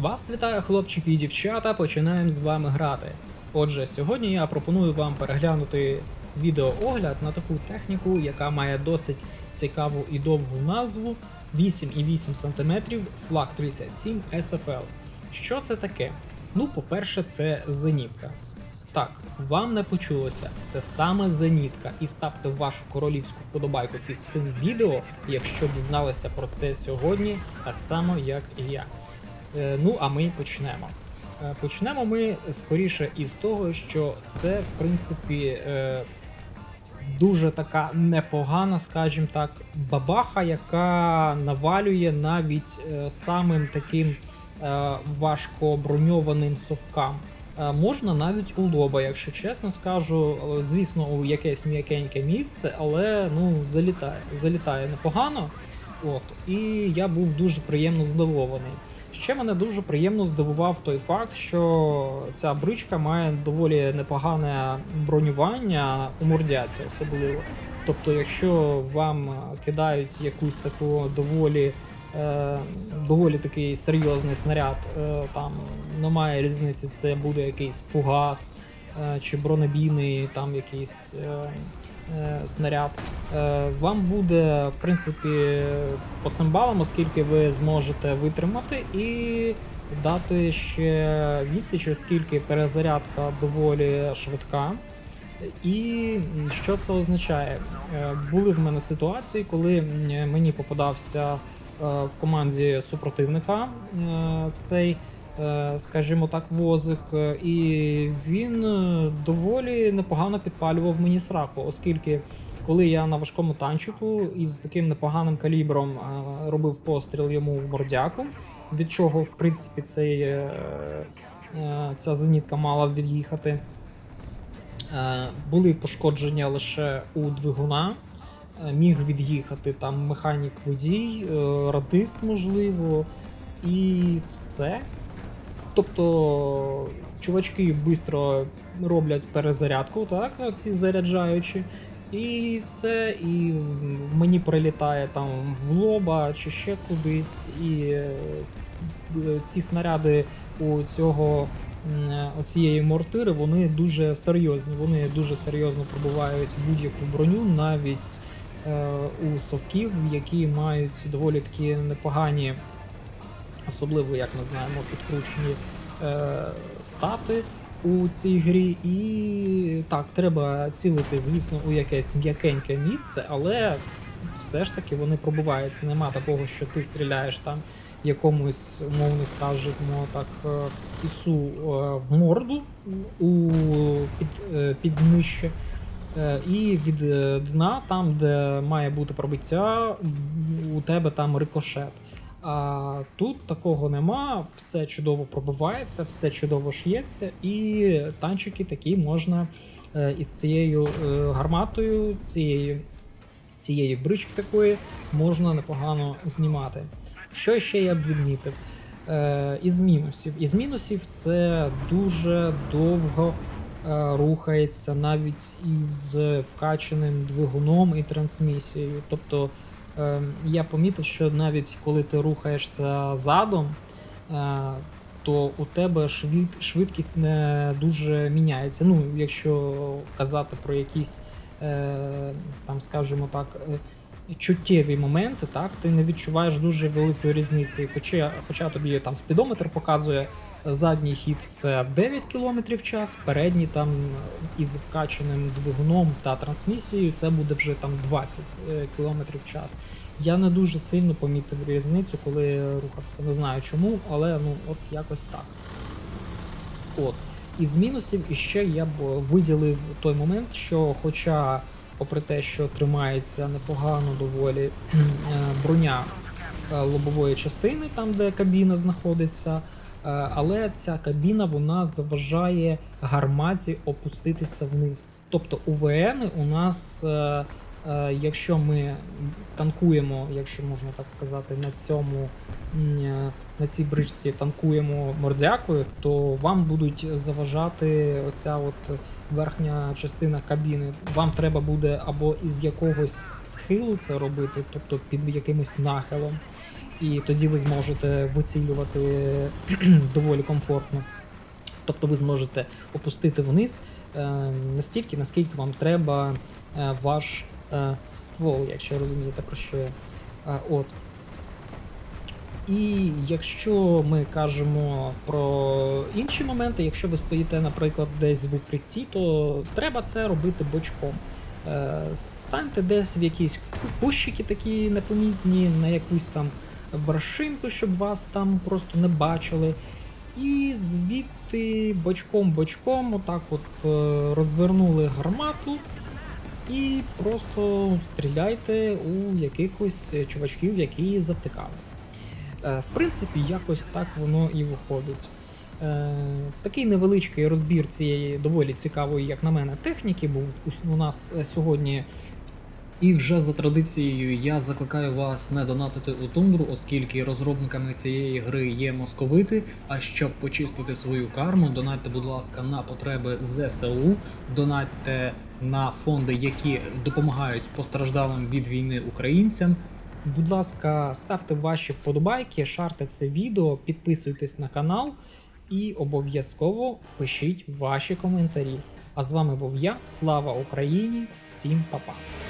Вас вітає хлопчики і дівчата, починаємо з вами грати. Отже, сьогодні я пропоную вам переглянути відеоогляд на таку техніку, яка має досить цікаву і довгу назву 8,8 см Flak 37 SFL. Що це таке? Ну, по-перше, це зенітка. Так, вам не почулося, це саме зенітка. І ставте вашу королівську вподобайку під цим відео, якщо дізналися про це сьогодні, так само як і я. Е, Ну, а ми почнемо. Е, Почнемо ми скоріше із того, що це, в принципі, е, дуже така непогана, скажімо так, бабаха, яка навалює навіть самим таким важко броньованим совкам. Можна навіть у лоба, якщо чесно скажу, звісно, у якесь м'якеньке місце, але ну залітає. Залітає непогано. От, і я був дуже приємно здивований. Ще мене дуже приємно здивував той факт, що ця бричка має доволі непогане бронювання у мордяці, особливо. Тобто, якщо вам кидають якусь таку доволі, е, доволі такий серйозний снаряд, е, там немає різниці, це буде якийсь фугас чи бронебійний там якийсь. Е, е, снаряд, е, вам буде в принципі по цим балам, оскільки ви зможете витримати і дати ще відсіч, оскільки перезарядка доволі швидка. І що це означає? Е, Були в мене ситуації, коли мені попадався е, в команді супротивника е, цей, е, скажімо так, возик, е, і він е, доволі непогано підпалював мені сраку, оскільки коли я на важкому танчику із таким непоганим калібром е, робив постріл йому в мордяку, від чого в принципі цей, е, е, ця зенітка мала від'їхати. Е, Були пошкодження лише у двигуна. Е, Міг від'їхати там механік водій, е, радист, можливо, і все. Тобто, чувачки швидко роблять перезарядку, так, ці заряджаючі, і все, і в мені прилітає там в лоба чи ще кудись, і е, ці снаряди у цього м, оцієї мортири вони дуже серйозні. Вони дуже серйозно пробивають будь-яку броню, навіть е, у совків, які мають доволі такі непогані, особливо, як ми знаємо, підкручені е, стати у цій грі. І так, треба цілити, звісно, у якесь м'якеньке місце, але все ж таки вони пробиваються. Нема такого, що ти стріляєш там якомусь, умовно скажемо так, е, ісу е, в морду у під, е, під нижче. І від дна, там, де має бути пробиття, у тебе там рикошет. А тут такого нема, все чудово пробивається, все чудово ш'ється, і танчики такі можна е, із цією е, гарматою, цією, цієї брички такої можна непогано знімати. Що ще я б відмітив? Е, із мінусів. Із мінусів це дуже довго рухається навіть із вкаченим двигуном і трансмісією. Тобто я помітив, що навіть коли ти рухаєшся задом, е, то у тебе швид, швидкість не дуже міняється. Ну, якщо казати про якісь, е, там, скажімо так, е, чуттєві моменти, так, ти не відчуваєш дуже великої різниці. Хоча, хоча тобі там спідометр показує задній хід це 9 км в час, передній там із вкачаним двигуном та трансмісією це буде вже там 20 км в час. Я не дуже сильно помітив різницю, коли рухався. Не знаю чому, але ну от якось так. От. Із мінусів іще я б виділив той момент, що, хоча, попри те, що тримається непогано доволі е, броня е, лобової частини, там де кабіна знаходиться, е, але ця кабіна вона заважає гарматі опуститися вниз. Тобто УВН у нас, якщо ми танкуємо, якщо можна так сказати, на цьому е, на цій бричці танкуємо мордякою, то вам будуть заважати оця от верхня частина кабіни. Вам треба буде або із якогось схилу це робити, тобто під якимось нахилом. і тоді ви зможете вицілювати доволі комфортно. Тобто ви зможете опустити вниз е, настільки, наскільки вам треба е, ваш е, ствол, якщо розумієте про що я. Е, от. І якщо ми кажемо про інші моменти, якщо ви стоїте, наприклад, десь в укритті, то треба це робити бочком. Е, Станьте десь в якісь кущики такі непомітні, на якусь там вершинку, щоб вас там просто не бачили. І звідти бочком-бочком, отак от е, розвернули гармату і просто стріляйте у якихось е, чувачків, які завтикали. Е, В принципі, якось так воно і виходить. Е, Такий невеличкий розбір цієї доволі цікавої, як на мене, техніки був у- нас сьогодні. І вже за традицією я закликаю вас не донатити у тундру, оскільки розробниками цієї гри є московити. А щоб почистити свою карму, донатьте, будь ласка, на потреби ЗСУ, донатьте на фонди, які допомагають постраждалим від війни українцям. Будь ласка, ставте ваші вподобайки, шарте це відео, підписуйтесь на канал і обов'язково пишіть ваші коментарі. А з вами був я, слава Україні, всім па-па!